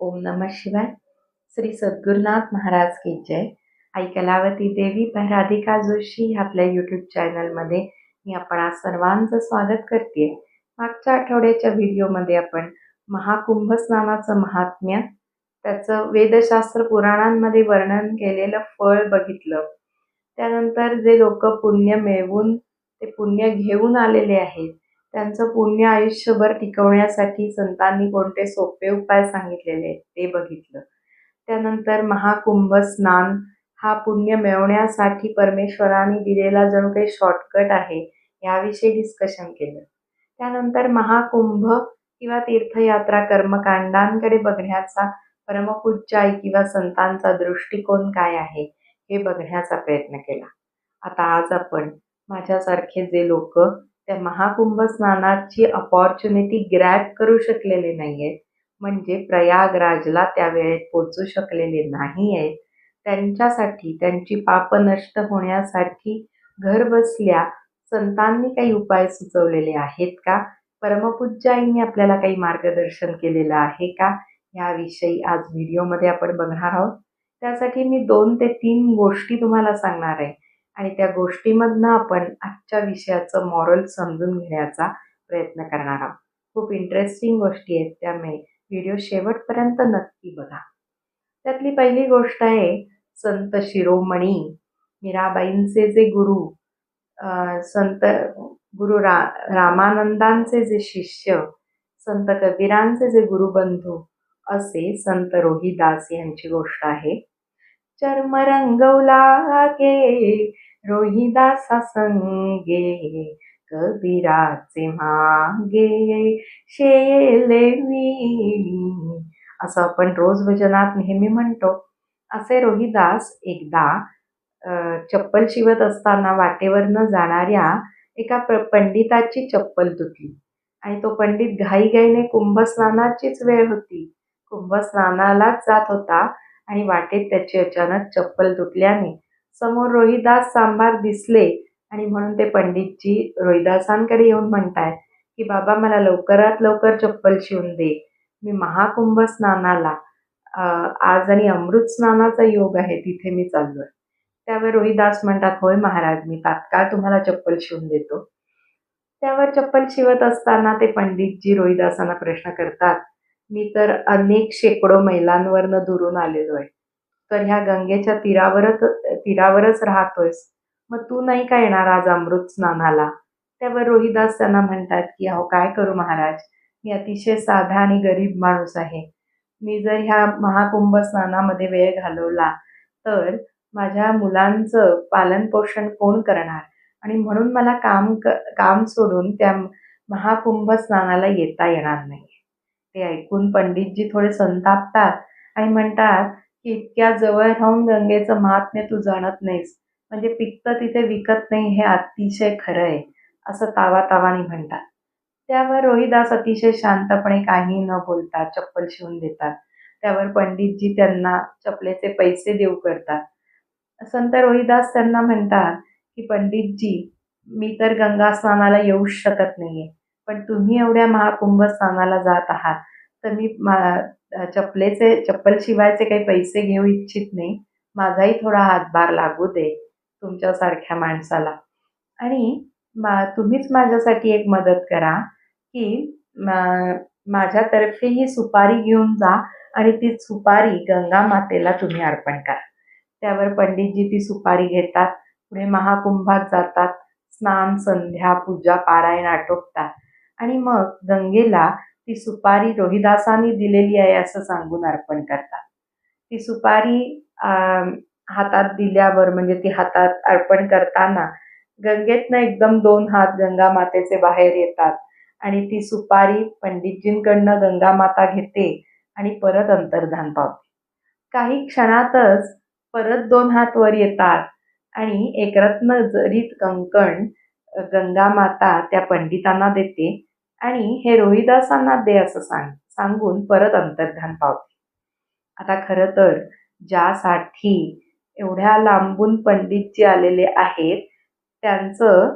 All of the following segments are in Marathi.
ओम नमः शिवाय. श्री सद्गुरुनाथ महाराज की जय. आई कलावती देवी राधिका जोशी ह्या आपल्या यूट्यूब चॅनलमध्ये मी आपण सर्वांचं स्वागत करते मागच्या आठवड्याच्या व्हिडिओमध्ये आपण महाकुंभ स्नानाचं महात्म्य त्याचं वेदशास्त्र पुराणांमध्ये वर्णन केलेलं फळ बघितलं. त्यानंतर जे लोक पुण्य मिळवून ते पुण्य घेऊन आलेले आहेत त्यांचं पुण्य आयुष्यभर टिकवण्यासाठी संतांनी कोणते सोपे उपाय सांगितलेले आहेत ते बघितलं. त्यानंतर महाकुंभ स्नान. हा पुण्य मिळवण्यासाठी परमेश्वराने दिलेला जणू काही शॉर्टकट आहे याविषयी डिस्कशन केलं. त्यानंतर महाकुंभ किंवा तीर्थयात्रा कर्मकांडांकडे बघण्याचा परमपूज्य किंवा संतांचा दृष्टिकोन काय आहे हे बघण्याचा प्रयत्न केला. आता आज आपण माझ्यासारखे जे लोक त्या महाकुंभ स्नानाची अपॉर्च्युनिटी ग्रॅप करू शकलेले नाही आहेत म्हणजे प्रयागराजला त्या वेळेत पोचू शकलेले नाही आहेत त्यांच्यासाठी त्यांची पाप नष्ट होण्यासाठी घर बसल्या संतांनी काही उपाय सुचवलेले आहेत का? परमपूज्याईंनी आपल्याला काही मार्गदर्शन केलेलं आहे का? ह्याविषयी आज व्हिडिओमध्ये आपण बघणार आहोत. त्यासाठी मी दोन ते तीन गोष्टी तुम्हाला सांगणार आहे. आणि त्या गोष्टीमधनं आपण आजच्या विषयाचं मॉरल समजून घेण्याचा प्रयत्न करणार आहोत. खूप इंटरेस्टिंग गोष्टी आहेत त्यामुळे व्हिडिओ शेवटपर्यंत नक्की बघा. त्यातली पहिली गोष्ट आहे संत शिरोमणी मीराबाईंचे जे गुरु संत गुरु रा रामानंदांचे जे शिष्य संत कबीरांचे जे गुरुबंधू असे संत रोहिदास यांची गोष्ट आहे. चर्म रंगवला गे रोहिदासा संगे कबीराचे मागे शेले असं आपण रोज भजनात नेहमी म्हणतो. असे रोहिदास एकदा चप्पल शिवत असताना वाटेवर न जाणाऱ्या एका पंडिताची चप्पल तुटली आणि तो पंडित घाईघाईने कुंभस्नानाचीच वेळ होती. कुंभस्नानालाच जात होता. आणि वाटेत त्याची अचानक चप्पल तुटल्याने समोर रोहिदास सांभार दिसले आणि म्हणून ते पंडितजी रोहिदासांकडे येऊन म्हणतायत की बाबा मला लवकरात लवकर चप्पल शिवून दे. मी महाकुंभ स्नानाला आज आणि अमृत स्नानाचा योग आहे तिथे मी चाललोय. त्यावर रोहिदास म्हणतात होय महाराज मी तात्काळ तुम्हाला चप्पल शिवून देतो. त्यावर चप्पल शिवत असताना ते पंडितजी रोहिदासांना प्रश्न करतात मी तर अनेक शेकडो मैलांवरनं दुरून आलेलो आहे. तर ह्या गंगेच्या तीरावरच तीरावरच राहतोयस. मग तू नाही का येणार आज अमृत स्नानाला? त्यावर रोहिदास त्यांना म्हणतात की अहो काय करू महाराज? मी अतिशय साधा आणि गरीब माणूस आहे. मी जर ह्या महाकुंभ स्नानामध्ये वेळ घालवला तर माझ्या मुलांचं पालनपोषण कोण करणार? आणि म्हणून मला काम क काम सोडून त्या महाकुंभ स्नानाला येता येणार नाही. ते ऐकून पंडितजी थोडे संतापतात आणि म्हणतात की इतक्या जवळ राहून गंगेचं महात्म्य तू जाणत नाहीस. म्हणजे पिकतं तिथे विकत नाही हे अतिशय खरं आहे असं तावा तावानी म्हणतात. त्यावर रोहिदास अतिशय शांतपणे काही न बोलता चप्पल शिवून देतात. त्यावर पंडितजी त्यांना चपलेचे पैसे देऊ करतात. संत रोहिदास त्यांना म्हणतात की पंडितजी मी तर गंगा स्नानाला येऊच शकत नाहीये. पण तुम्ही एवढ्या महाकुंभ स्नानाला जात आहात तर मी चपलेचे चप्पल शिवायचे काही पैसे घेऊ इच्छित नाही. माझाही थोडा हातभार लागू दे तुमच्यासारख्या माणसाला. आणि मा तुम्हीच माझ्यासाठी एक मदत करा की माझ्यातर्फे ही सुपारी घेऊन जा आणि ती सुपारी गंगा मातेला तुम्ही अर्पण करा. त्यावर पंडितजी ती सुपारी घेतात पुढे महाकुंभात जातात स्नान संध्या पूजा पारायण आटोपतात. आणि मग गंगेला ती सुपारी रोहिदासांनी दिलेली आहे असं सांगून अर्पण करतात. ती सुपारी हातात दिल्यावर म्हणजे ती हातात अर्पण करताना गंगेतनं एकदम दोन हात गंगा मातेचे बाहेर येतात आणि ती सुपारी पंडितजींकडनं गंगा माता घेते आणि परत अंतर्धान पावते. काही क्षणातच परत दोन हात वर येतात आणि एकरत्न जरीत कंकण गंगा माता त्या पंडितांना देते आणि हे रोहिदासांना दे असं सांग सांगून परत अंतर्धान पावते. आता खरं तर ज्यासाठी एवढ्या लांबून पंडित जे आलेले आहेत त्यांचं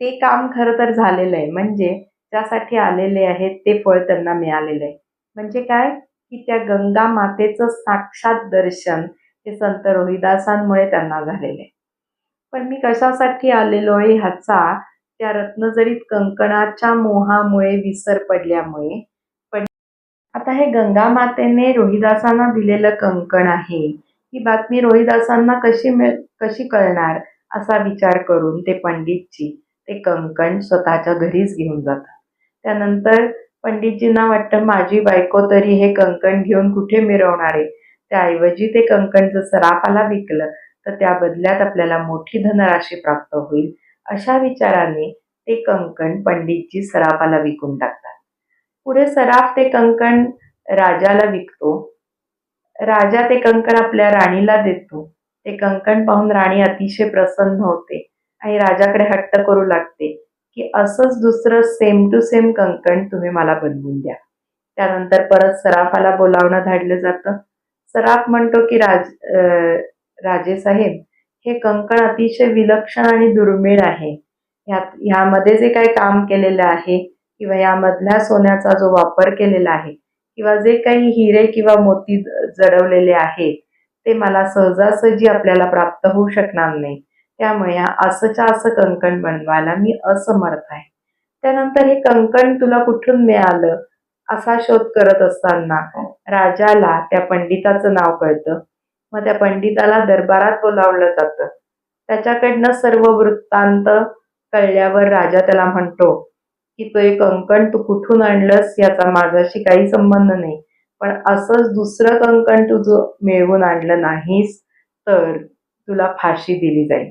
ते काम खरं तर झालेलं आहे. म्हणजे त्यासाठी आलेले आहेत ते फळ त्यांना मिळालेलं आहे. म्हणजे काय? की त्या गंगा मातेचं साक्षात दर्शन हे संत रोहिदासांमुळे त्यांना झालेलं आहे. पण मी कशासाठी आलेलो आहे ह्याचा त्या रत्नजरीत कंकणाच्या मोहामुळे विसर पडल्यामुळे. पण आता हे गंगा मातेने रोहिदासांना दिलेलं कंकण आहे. ही बातमी रोहिदासांना कशी मिळ कशी कळणार? असा विचार करून ते पंडितजी ते कंकण स्वतःच्या घरीच घेऊन जातात. त्यानंतर पंडितजींना वाटतं माझी बायको तरी हे कंकण घेऊन कुठे मिरवणार आहे? त्याऐवजी ते कंकण जर सराफाला विकलं तर त्या बदल्यात आपल्याला मोठी धनराशी प्राप्त होईल. अशा विचाराने ते कंकण पंडितजी सराफाला विकून टाकतात. पुढे सराफ ते कंकण राजाला विकतो. राजा ते कंकण आपल्या राणीला देतो. ते कंकण पाहून राणी अतिशय प्रसन्न होते आणि राजाकडे हट्ट करू लागते की असंच दुसरं सेम टू सेम कंकण तुम्ही मला बनवून द्या. त्यानंतर परत सराफाला बोलावणं धाडलं जातं. सराफ म्हणतो की राज राजेसाहेब हे कंकण अतिशय विलक्षण आणि दुर्मिळ आहे. ह्यात ह्यामध्ये जे काही काम केलेलं आहे किंवा यामधल्या सोन्याचा जो वापर केलेला आहे किंवा जे काही हिरे किंवा मोती जडवलेले आहेत ते मला सहजासहजी आपल्याला प्राप्त होऊ शकणार नाही. त्यामुळे या असंच्या असं कंकण बनवायला मी असमर्थ आहे. त्यानंतर हे कंकण तुला कुठून मिळालं? असा शोध करत असताना राजाला त्या पंडिताचं नाव कळतं. मग त्या पंडिताला दरबारात बोलावलं जातं. त्याच्याकडनं सर्व वृत्तांत कळल्यावर राजा त्याला म्हणतो की तो एक कंकण तू कुठून आणलंस याचा माझ्याशी काही संबंध नाही. पण असंच दुसरं कंकण तू जो मिळवून आणलं नाहीस तर तुला फाशी दिली जाईल.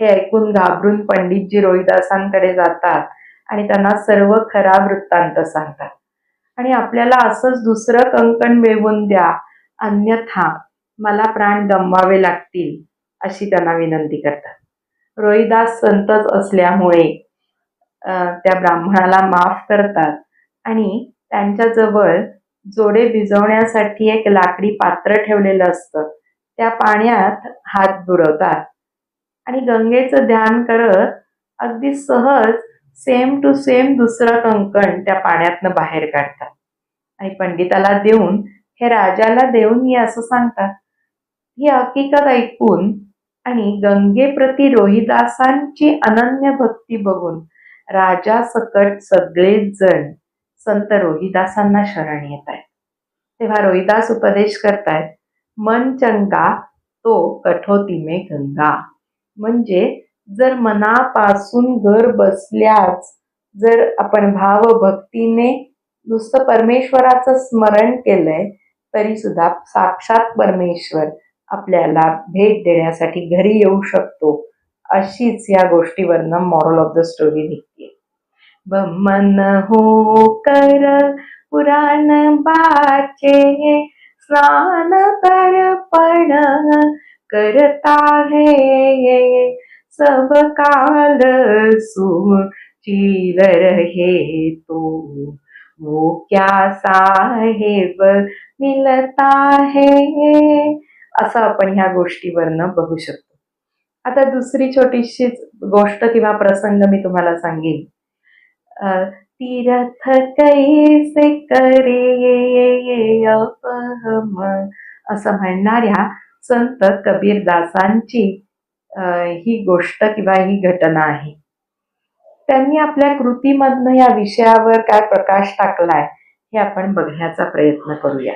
हे ऐकून घाबरून पंडितजी रोहिदासांकडे जातात आणि त्यांना सर्व खरा वृत्तांत सांगतात. आणि आपल्याला असंच दुसरं कंकण मिळवून द्या अन्यथा मला प्राण गमवावे लागतील अशी त्यांना विनंती करतात. रोहिदास संतच असल्यामुळे त्या ब्राह्मणाला माफ करतात आणि त्यांच्याजवळ जोडे भिजवण्यासाठी एक लाकडी पात्र ठेवलेलं असतं. त्या पाण्यात हात बुडवतात. आणि गंगेचं ध्यान करत अगदी सहज सेम टू सेम दुसरं कंकण त्या पाण्यातनं बाहेर काढतात. आणि पंडिताला देऊन हे राजाला देऊन ये असं सांगतात. ही हकीकत ऐकून आणि गंगेप्रती रोहिदासांची अनन्य भक्ती बघून राजा सकट सगळेच जण संत रोहिदासांना शरण येत आहेत. तेव्हा रोहिदास उपदेश करतायत मन चंगा तो कठोती गंगा. म्हणजे जर मनापासून घर बसल्याच जर आपण भाव भक्तीने नुसतं परमेश्वराचं स्मरण केलंय तरी सुद्धा साक्षात परमेश्वर आपल्याला भेट देण्यासाठी घरी येऊ शकतो अशीच या गोष्टीवरनं मॉरल ऑफ द स्टोरी निघते. बमन हो कर पुराण बाचे स्नान तर्पण करता है सब काल सुचील रहे तो. वो क्या साहेब मिलता है असं आपण ह्या गोष्टीवरनं बघू शकतो. आता दुसरी छोटीशीच गोष्ट किंवा प्रसंग मी तुम्हाला सांगेन. तीरथ तीर्थ कैसे करे अपहम? असं म्हणणाऱ्या संत कबीरदासांची ही गोष्ट किंवा ही घटना आहे. त्यांनी आपल्या कृतीमधनं या विषयावर काय प्रकाश टाकलाय हे आपण बघण्याचा प्रयत्न करूया.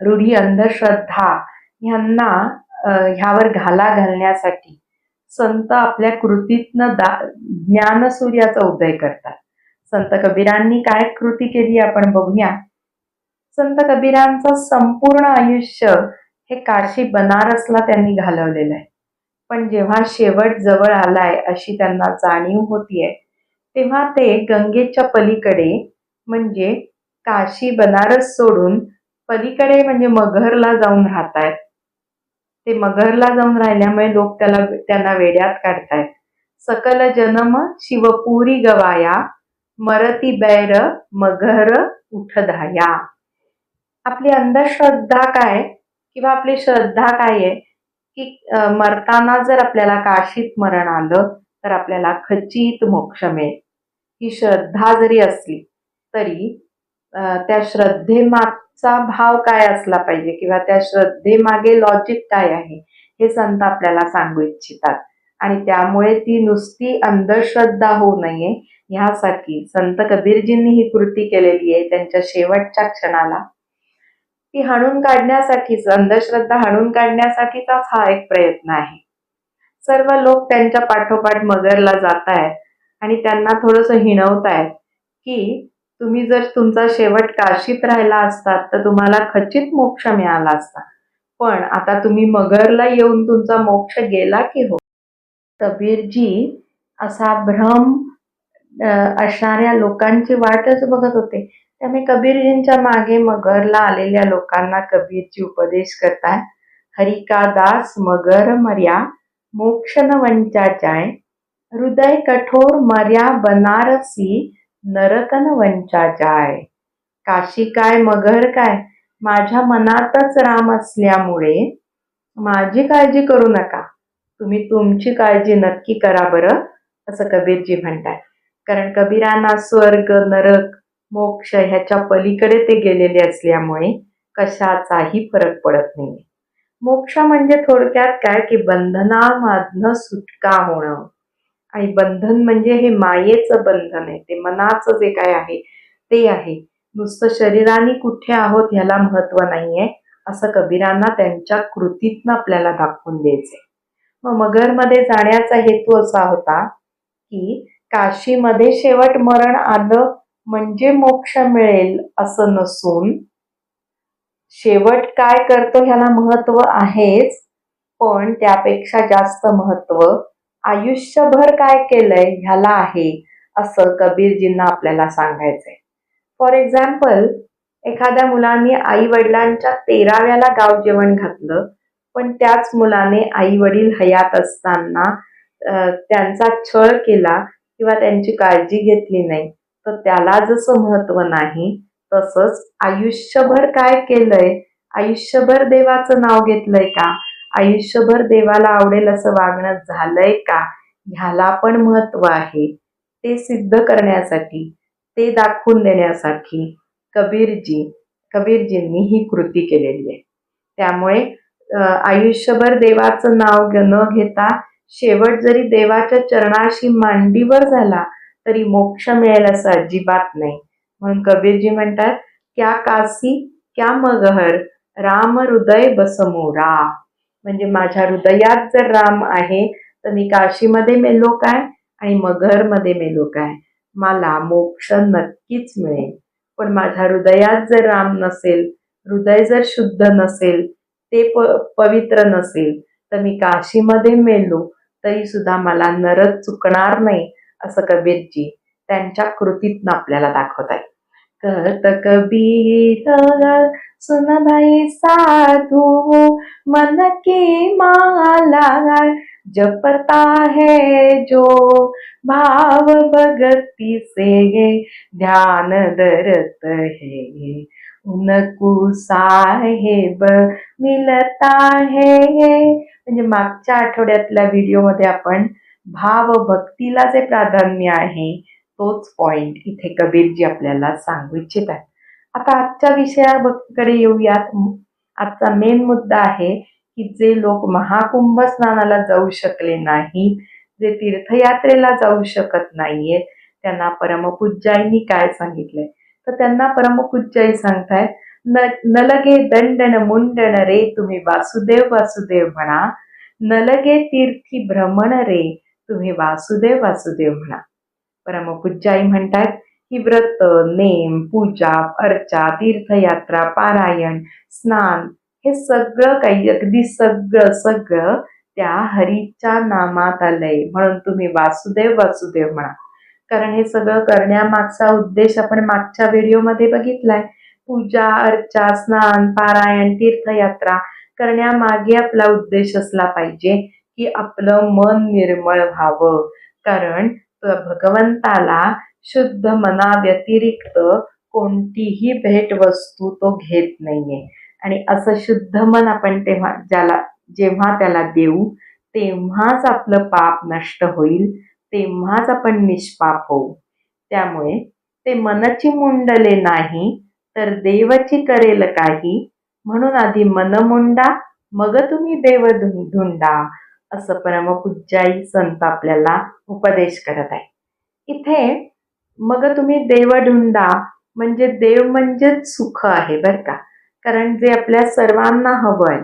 रूढी अंधश्रद्धा ह्यांना ह्यावर घाला घालण्यासाठी संत आपल्या कृतीतनं दा ज्ञानसूर्याचा उदय करतात. संत कबीरांनी काय कृती केली आपण बघूया. संत कबीरांचं संपूर्ण आयुष्य हे काशी बनारसला त्यांनी घालवलेलं आहे. पण जेव्हा शेवट जवळ आलाय अशी त्यांना जाणीव होतीये तेव्हा ते गंगेच्या पलीकडे म्हणजे काशी बनारस सोडून पलीकडे म्हणजे मगहरला जाऊन राहतायत. ते मगहरला जाऊन राहिल्यामुळे लोक त्याला त्यांना वेड्यात काढतायत. सकल जन्म शिवपुरी गवाया मरती बैर मगहर उठधाया. आपली अंधश्रद्धा काय? किंवा आपली श्रद्धा काय आहे? की मरताना जर आपल्याला काशीत मरण आलं तर आपल्याला खचित मोक्ष मिळेल. ही श्रद्धा जरी असली तरी त्या त्या चा भाव काय असला पाहिजे किंवा त्या श्रद्धेमागे लॉजिक काय आहे हे संत आपल्याला सांगू इच्छितात. आणि त्यामुळे ती नुसती अंधश्रद्धा होऊ नये ह्यासाठी संत कबीरजींनी ही कृती केलेली आहे त्यांच्या शेवटच्या क्षणाला. ती हाणून काढण्यासाठीच अंधश्रद्धा हाणून काढण्यासाठीचाच हा एक प्रयत्न आहे. सर्व लोक त्यांच्या पाठोपाठ मगरला जात आहेत आणि त्यांना थोडंसं हिणवतायत की तुम्ही जर तुमचा शेवट काशीत राहिला असतात तर तुम्हाला खचित मोक्ष मिळाला असता. पण आता तुम्ही मगरला येऊन तुमचा मोक्ष गेला की हो? कबीरजी असा भ्रम असणाऱ्या लोकांची वाटच बघत होते. त्यामुळे कबीरजींच्या मागे मगरला आलेल्या लोकांना कबीरजी उपदेश करतात हरिका दास मगर मर्या मोक्ष न वंचा जाय. हृदय कठोर मर्या बनारसी नरकन वंचा जाय. काशी काय मगर काय? माझ्या मनातच राम असल्यामुळे माझी काळजी करू नका. तुम्ही तुमची काळजी नक्की करा बरं असं कबीरजी म्हणतात. कारण कबीरांना स्वर्ग नरक मोक्ष ह्याच्या पलीकडे ते गेलेले असल्यामुळे कशाचाही फरक पडत नाही मोक्ष म्हणजे थोडक्यात काय? की बंधनामधनं सुटका होणं. आणि बंधन म्हणजे हे मायेचं बंधन आहे ते मनाचं जे काय आहे ते आहे. नुसतं शरीराने कुठे आहोत ह्याला महत्त्व नाहीये असं कबीरांना त्यांच्या कृतीतनं आपल्याला दाखवून द्यायचंय. मग मगरमध्ये जाण्याचा हेतू असा होता की काशीमध्ये शेवट मरण आलं म्हणजे मोक्ष मिळेल असं नसून शेवट काय करतो ह्याला महत्त्व आहेच पण त्यापेक्षा जास्त महत्त्व आयुष्यभर काय केलंय ह्याला आहे असं कबीरजींना आपल्याला सांगायचंय. फॉर एक्झाम्पल एखाद्या मुलांनी आई वडिलांच्या तेराव्याला गाव जेवण घातलं पण त्याच मुलाने आई वडील हयात असताना त्यांचा छळ केला किंवा त्यांची काळजी घेतली नाही तर त्याला जसं महत्त्व नाही तसंच आयुष्यभर काय केलंय? आयुष्यभर देवाचं नाव घेतलंय का? आयुष्यभर देवाला आवडेल असं वागणं झालंय का? ह्याला पण महत्त्व आहे. ते सिद्ध करण्यासाठी ते दाखवून देण्यासाठी कबीरजी कबीरजींनी ही कृती केलेली आहे. त्यामुळे आयुष्यभर देवाचं नाव न घेता शेवट जरी देवाच्या चरणाशी मांडीवर झाला तरी मोक्ष मिळेल असं अजिबात नाही. म्हणून कबीरजी म्हणतात क्या कासी क्या मगहर राम हृदय बसमोरा म्हणजे माझ्या हृदयात जर राम आहे तर मी काशीमध्ये मेलो काय आणि मगरमध्ये मेलो काय? मला मोक्ष नक्कीच मिळेल. पण माझ्या हृदयात जर राम नसेल हृदय जर शुद्ध नसेल ते प पवित्र नसेल तर मी काशीमध्ये मेलो तरी सुद्धा मला नरक चुकणार नाही असं कबीरजी त्यांच्या कृतीतनं आपल्याला दाखवत आहे कहत कबीर सुन भाई साधू मन की माला जपता है जो भाव भगती से ध्यान धरत है। उनको साहेब मिलता है। म्हणजे मागच्या आठवड्यातल्या व्हिडिओमध्ये आपण भाव भक्तीला जे प्राधान्य आहे तोच पॉइंट इथे कबीरजी आपल्याला सांगू इच्छितात. आता आजच्या विषयाकडे येऊयात. आजचा मेन मुद्दा आहे की जे लोक महाकुंभ स्नानाला जाऊ शकले नाहीत जे तीर्थयात्रेला जाऊ शकत नाहीयेत त्यांना परमपूज्याईनी काय सांगितलंय? तर त्यांना परमपूज्याई सांगतायत न नलगे दंडन मुंडन रे तुम्ही वासुदेव वासुदेव म्हणा. नलगे तीर्थी भ्रमण रे तुम्ही वासुदेव वासुदेव म्हणा. परमपूज्याई म्हणतायत ही व्रत नेम पूजा अर्चा तीर्थयात्रा पारायण स्नान हे सगळं काही अगदी सगळं सगळं त्या हरीच्या नामात आलंय. म्हणून तुम्ही वासुदेव वासुदेव म्हणा. कारण हे सगळं करण्यामागचा उद्देश आपण मागच्या व्हिडिओमध्ये बघितलाय. पूजा अर्चा स्नान पारायण तीर्थयात्रा करण्यामागे आपला उद्देश असला पाहिजे की आपलं मन निर्मळ व्हावं. कारण भगवंताला शुद्ध मनाव्यतिरिक्त कोणतीही भेट वस्तू तो घेत नाहीये. आणि असं शुद्ध मन आपण तेव्हा ज्याला जेव्हा त्याला देऊ तेव्हाच आपलं पाप नष्ट होईल तेव्हाच आपण निष्पाप होऊ. त्यामुळे ते मनची मुंडले नाही तर देवची करेल काही म्हणून आधी मन मुंडा मग तुम्ही देव धुंडा असं परमपूज्याई संत आपल्याला उपदेश करत आहे. इथे मग तुम्ही देव ढुंडा म्हणजे देव म्हणजेच सुख आहे बरं का. कारण जे आपल्या सर्वांना हवं आहे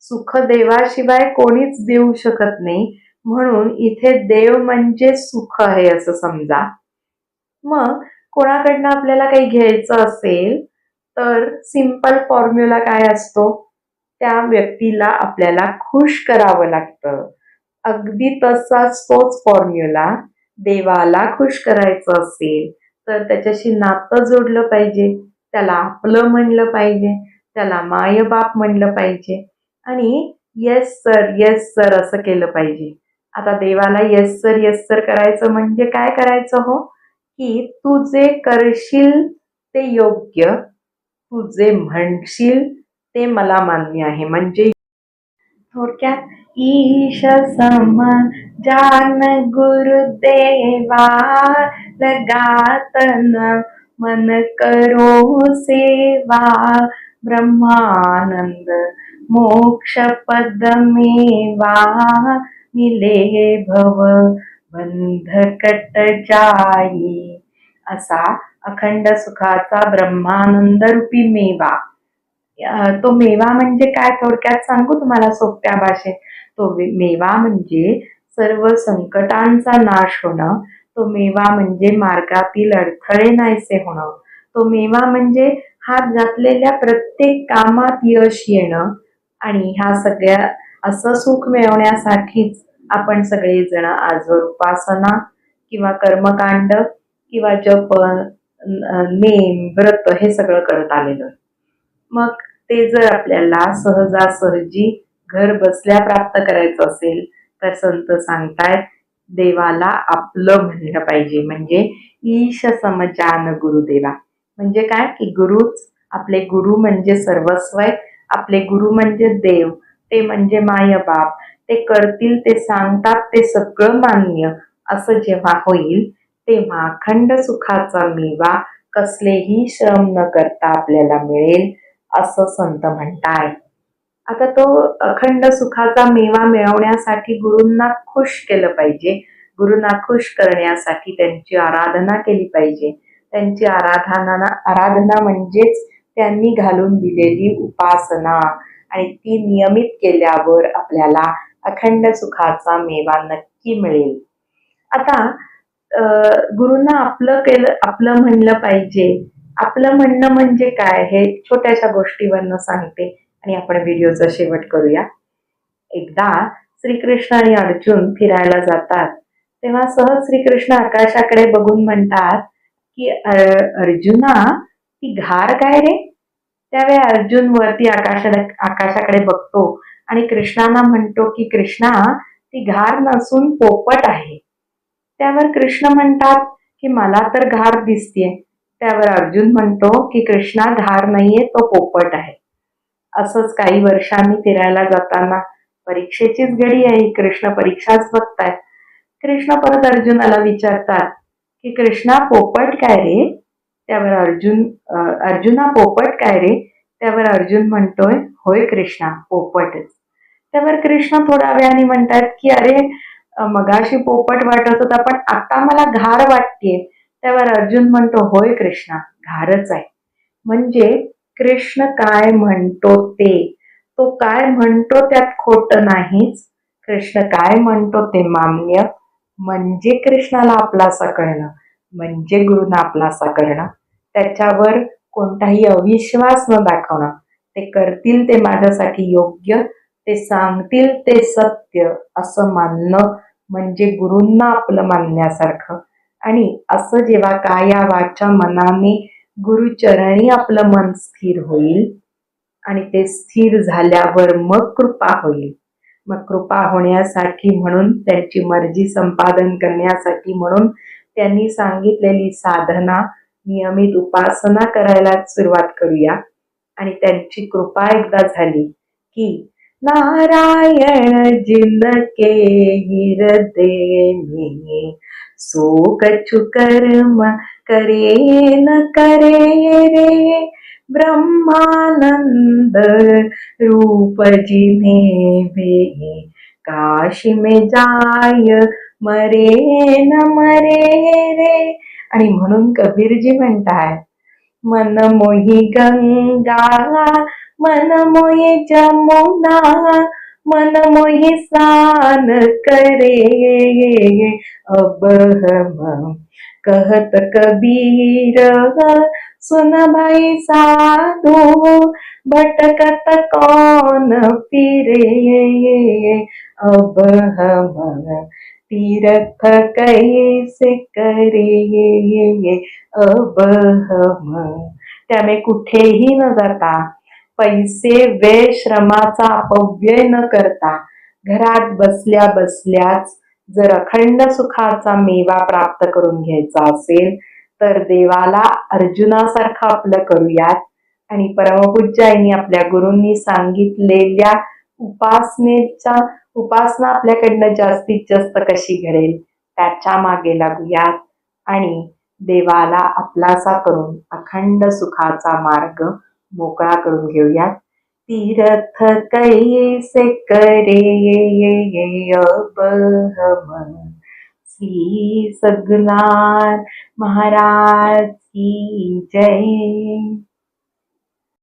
सुख देवाशिवाय कोणीच देऊ शकत नाही. म्हणून इथे देव म्हणजे सुख आहे असं समजा. मग कोणाकडनं आपल्याला काही घ्यायचं असेल तर सिंपल फॉर्म्युला काय असतो? त्या व्यक्तीला आपल्याला खुश करावं लागतं. अगदी तसाच तोच फॉर्म्युला. देवाला खुश करायचं असेल तर त्याच्याशी नातं जोडलं पाहिजे त्याला आपलं म्हणलं पाहिजे त्याला मायबाप म्हणलं पाहिजे. आणि येस सर येस सर असं केलं पाहिजे. आता देवाला येस सर येस सर करायचं म्हणजे काय करायचं हो? की तू जे करशील ते योग्य तू जे म्हणशील ते मला मान्य आहे. म्हणजे थोडक्यात ईश सम जान गुरुदेवा लगातन मन करो सेवा। ब्रह्मानंद मोक्ष पद मेवा मिले भव बंध कट जाई। असा अखंड सुखाचा ब्रह्मानंद रूपी मेवा. तो मेवा म्हणजे काय? थोडक्यात सांगू तुम्हाला सोप्या भाषेत. तो मेवा म्हणजे सर्व संकटांचा नाश होणं. तो मेवा म्हणजे मार्गातील अडथळे नाहीसे होणं. तो मेवा म्हणजे हात घातलेल्या प्रत्येक कामात यश येणं. आणि ह्या सगळ्या असं सुख मिळवण्यासाठीच आपण सगळेजण आजवर उपासना किंवा कर्मकांड किंवा जप नेम व्रत हे सगळं करत आलेलो. मग ते जर आपल्याला सहजासहजी घर बसल्या प्राप्त करायचं असेल तर संत सांगतायत देवाला आपलं म्हणलं पाहिजे. म्हणजे ईश समजान गुरुदेवा. म्हणजे काय? की गुरुच आपले गुरु म्हणजे सर्वस्व आहे आपले गुरु म्हणजे देव ते म्हणजे मायबाप ते करतील ते सांगतात ते सगळं मान्य. असं जेव्हा होईल तेव्हा अखंड सुखाचा मेवा कसलेही श्रम न करता आपल्याला मिळेल असं संत म्हणताय आता तो अखंड सुखाचा मेवा मिळवण्यासाठी गुरूंना खुश केलं पाहिजे. गुरूंना खुश करण्यासाठी त्यांची आराधना केली पाहिजे. त्यांची आराधना आराधना म्हणजेच त्यांनी घालून दिलेली उपासना. आणि ती नियमित केल्यावर आपल्याला अखंड सुखाचा मेवा नक्की मिळेल. आता गुरुंना आपलं केलं आपलं म्हणलं पाहिजे. आपलं म्हणणं म्हणजे काय? हे छोट्याशा गोष्टीवरनं सांगते. आणि आपण व्हिडिओचा शेवट करूया. एकदा श्रीकृष्ण आणि अर्जुन फिरायला जातात. तेव्हा सहज श्रीकृष्ण आकाशाकडे बघून म्हणतात की अर्जुना ती घार काय रे? त्यावेळी अर्जुन वरती आकाशाकडे आकाशाकडे बघतो आणि कृष्णांना म्हणतो की कृष्णा ती घार नसून पोपट आहे. त्यावर कृष्ण म्हणतात की मला तर घार दिसतीये. त्यावर अर्जुन म्हणतो की कृष्णा घार नाहीये तो पोपट आहे. असंच काही वर्षांनी फिरायला जाताना परीक्षेचीच घडी आहे. कृष्ण परीक्षाच बघतायत. कृष्ण परत अर्जुनाला विचारतात की कृष्णा पोपट काय रे? त्यावर अर्जुन अर्जुना पोपट काय रे? त्यावर अर्जुन म्हणतोय होय कृष्णा पोपटच. त्यावर कृष्ण थोड्या वेळाने म्हणतात की अरे मगाशी पोपट वाटत होता पण आता मला घार वाटतेय. त्यावर अर्जुन म्हणतो होय कृष्णा घारच आहे. म्हणजे कृष्ण काय म्हणतो ते? तो काय म्हणतो त्यात खोट नाहीच. कृष्ण काय म्हणतो ते मान्य. म्हणजे कृष्णाला आपलासा करणं. म्हणजे गुरुना आपलासा करणं. त्याच्यावर कोणताही अविश्वास न दाखवणं. ते करतील ते माझ्यासाठी योग्य. ते सांगतील ते सत्य. असं मानणं म्हणजे गुरूंना आपलं मानण्यासारखं. आणि असं जेव्हा काया वाचा मनाने गुरुचरणी आपलं मन स्थिर होईल आणि ते स्थिर झाल्यावर मग कृपा होईल. मग कृपा होण्यासाठी म्हणून त्यांची मर्जी संपादन करण्यासाठी म्हणून त्यांनी सांगितलेली साधना नियमित उपासना करायला सुरुवात करूया. आणि त्यांची कृपा एकदा झाली की नारायण जिनके हृदय में सो कछु कर्म करे न करे रे ब्रह्मानंद रूप जिन्हें भी काशी में जाय मरे न मरे रे आणि म्हणून कबीरजी म्हणताय मन मोही गंगा मन मोही जमुना मन मोही सान करे। अब हम कहत कबीर, सुन भाई साधु, भटकत कौन फिरे। अब हम तीर्थ कैसे करे। अब हम त्यामुळे कुठेही न जाता। पैसे वेळ श्रमाचा अपव्यय न करता घरात बसल्या बसल्याच जर अखंड सुखाचा मेवा प्राप्त करून घ्यायचा असेल तर देवाला अर्जुनासारखं आपलं करूयात. आणि परमपूज्याईंनी आपल्या गुरूंनी सांगितलेल्या उपासनेच्या उपासना आपल्याकडनं जास्तीत जास्त कशी घडेल त्याच्यामागे लागूयात. आणि देवाला आपलासा करून अखंड सुखाचा मार्ग मोकळा करून घेऊयात तीर्थ कैसे करे अब हम श्री सद्गुनाथ महाराज की जय